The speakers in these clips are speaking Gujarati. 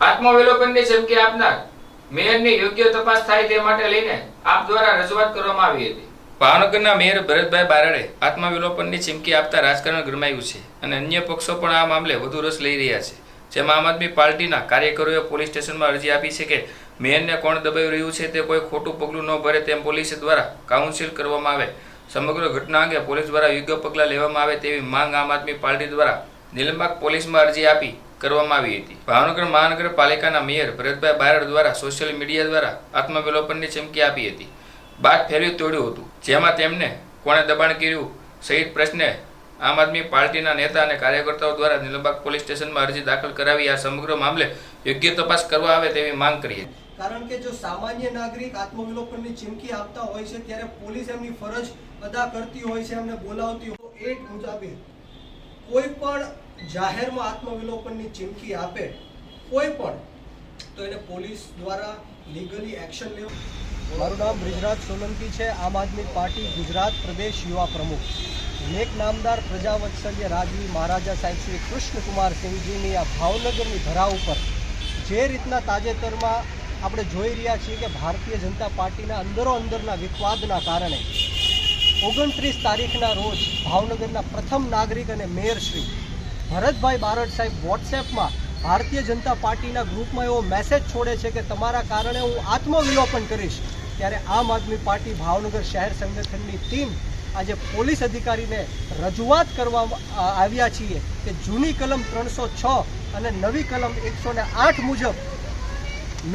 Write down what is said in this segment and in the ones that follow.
આત્મવિલોપનની ચમકી આપનાર મેયરની યોગ્ય તપાસ થાય તે માટે લઈને આપ દ્વારા રજૂઆત કરવામાં આવી હતી. ભાવનગરના મેયર ભરતભાઈ બારડે આત્મવિલોપનની ચીમકી આપતા રાજકારણ ગરમાયું છે અને અન્ય પક્ષો પણ આ મામલે વધુ રસ લઈ રહ્યા છે. જેમાં આમ આદમી પાર્ટીના કાર્યકરોએ પોલીસ સ્ટેશનમાં અરજી આપી છે કે મેયરને કોણ દબાવી રહ્યું છે તે કોઈ ખોટું પગલું ન ભરે તેમ પોલીસ દ્વારા કાઉન્સિલ કરવામાં આવે. સમગ્ર ઘટના અંગે પોલીસ દ્વારા યોગ્ય પગલાં લેવામાં આવે તેવી માંગ આમ આદમી પાર્ટી દ્વારા નીલમબાગ પોલીસમાં અરજી આપી કરવામાં આવી હતી. ભાવનગર મહાનગરપાલિકાના મેયર ભરતભાઈ બારડ દ્વારા સોશિયલ મીડિયા દ્વારા આત્મવિલોપનની ચીમકી આપી હતી. બાદ ફેરવી તોડ્યું હતું, જેમાં તેમને કોણે દબાણ કર્યું સહિત પ્રશ્ને આમ આદમી પાર્ટીના નેતા અને કાર્યકર્તાઓ દ્વારા નીલમબાગ પોલીસ સ્ટેશનમાં અરજી દાખલ કરાવી આ સમગ્ર મામલે યોગ્ય તપાસ કરવા આવે તેવી માંગ કરી હતી. કારણ કે જો સામાન્ય નાગરિક આત્મવિલોપનની ચીમકી આપતા હોય છે, ત્યારે પોલીસ એમની ફરજ અદા કરતી હોય છે, એમને બોલાવતી હોય એ મુજબે કોઈ પણ જાહેરમાં આત્મવિલોપનની ચીમકી આપે, કોઈ પણ, તો એને પોલીસ દ્વારા લીગલી એક્શન લેવું. મારું નામ બ્રિજરાજ સોલંકી છે. આમ આદમી પાર્ટી ગુજરાત પ્રદેશ યુવા પ્રમુખ. નેક નામદાર પ્રજાવત્સલ્ય રાજવી મહારાજા સાહેબ શ્રી કૃષ્ણકુમાર સિંહજીની આ ભાવનગરની ધરા ઉપર જે રીતના તાજેતરમાં આપણે જોઈ રહ્યા છીએ કે ભારતીય જનતા પાર્ટીના અંદરો અંદરના વિવાદના કારણે ઓગણત્રીસ તારીખના રોજ ભાવનગરના પ્રથમ નાગરિક અને મેયર શ્રી ભરતભાઈ બારડ સાહેબ વોટ્સએપમાં ભારતીય જનતા પાર્ટીના ગ્રુપમાં એવો મેસેજ છોડે છે કે તમારા કારણે હું આત્મવિલોપન કરીશ. ત્યારે આમ આદમી પાર્ટી ભાવનગર શહેર સંગઠનની ટીમ આજે પોલીસ અધિકારીને રજૂઆત કરવા આવ્યા છીએ કે જૂની કલમ ત્રણસો છ અને નવી કલમ એકસો ને આઠ મુજબ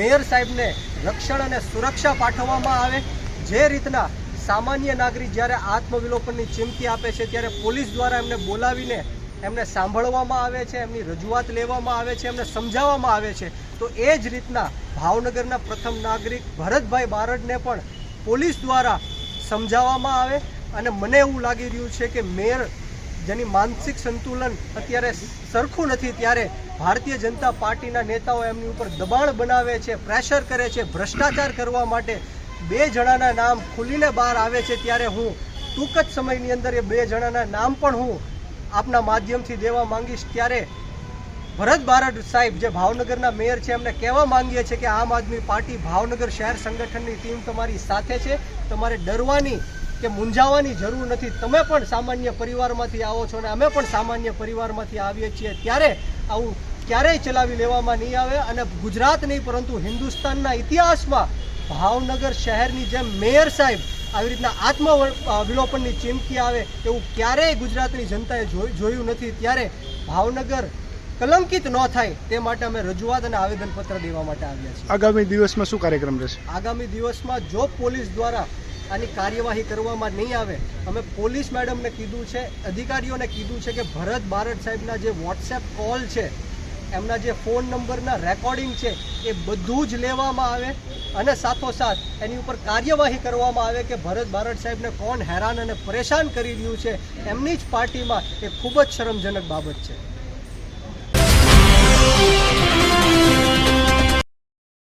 મેયર સાહેબને રક્ષણ અને સુરક્ષા પાઠવવામાં આવે. જે રીતના સામાન્ય નાગરિક જ્યારે આત્મવિલોપનની ચીમકી આપે છે, ત્યારે પોલીસ દ્વારા એમને બોલાવીને એમને સાંભળવામાં આવે છે, એમની રજૂઆત લેવામાં આવે છે, એમને સમજાવવામાં આવે છે. તો એ જ રીતના ભાવનગરના પ્રથમ નાગરિક ભરતભાઈ બારડને પણ પોલીસ દ્વારા સમજાવવામાં આવે અને મને એવું લાગી રહ્યું છે કે મેયર જેની માનસિક સંતુલન અત્યારે સરખું નથી, ત્યારે ભારતીય જનતા પાર્ટીના નેતાઓ એમની ઉપર દબાણ બનાવે છે, પ્રેશર કરે છે, ભ્રષ્ટાચાર કરવા માટે બે જણાના નામ ખુલીને બહાર આવે છે ત્યારે હું ટૂંક જ સમયની અંદર એ બે જણાના નામ પણ હું આપના માધ્યમથી દેવા માંગીશ. ત્યારે ભરત બારડ સાહેબ જે ભાવનગરના મેયર છે, એમને કહેવા માંગીએ છીએ કે આમ આદમી પાર્ટી ભાવનગર શહેર સંગઠનની ટીમ તમારી સાથે છે. તમારે ડરવાની કે મૂંઝાવાની જરૂર નથી. તમે પણ સામાન્ય પરિવારમાંથી આવો છો અને અમે પણ સામાન્ય પરિવારમાંથી આવીએ છીએ. ત્યારે આવું ક્યારેય ચલાવી લેવામાં નહીં આવે અને ગુજરાત નહીં પરંતુ હિન્દુસ્તાનના ઇતિહાસમાં ભાવનગર શહેરની જેમ મેયર સાહેબ આવી રીતના આત્મ વિલોપનની ચીમકી આવે એવું ક્યારેય ગુજરાતની જનતાએ જોયું નથી. ત્યારે ભાવનગર કલંકિત ન થાય તે માટે અમે રજૂઆત અને આવેદનપત્ર દેવા માટે આવ્યા છીએ. આગામી દિવસમાં શું કાર્યક્રમ રહેશે? આગામી દિવસમાં જો પોલીસ દ્વારા આની કાર્યવાહી કરવામાં નહીં આવે અમે પોલીસ મેડમને કીધું છે અધિકારીઓને કીધું છે કે ભરત બારડ સાહેબના જે વોટ્સએપ કોલ છે એમના જે ફોન નંબરના રેકોર્ડિંગ છે એ બધું જ લેવામાં આવે અને સાથોસાથ એની ઉપર કાર્યવાહી કરવામાં આવે કે ભરત બારડ સાહેબને કોણ હેરાન અને પરેશાન કરી રહ્યું છે, એમની જ પાર્ટીમાં એ ખૂબ જ શરમજનક બાબત છે.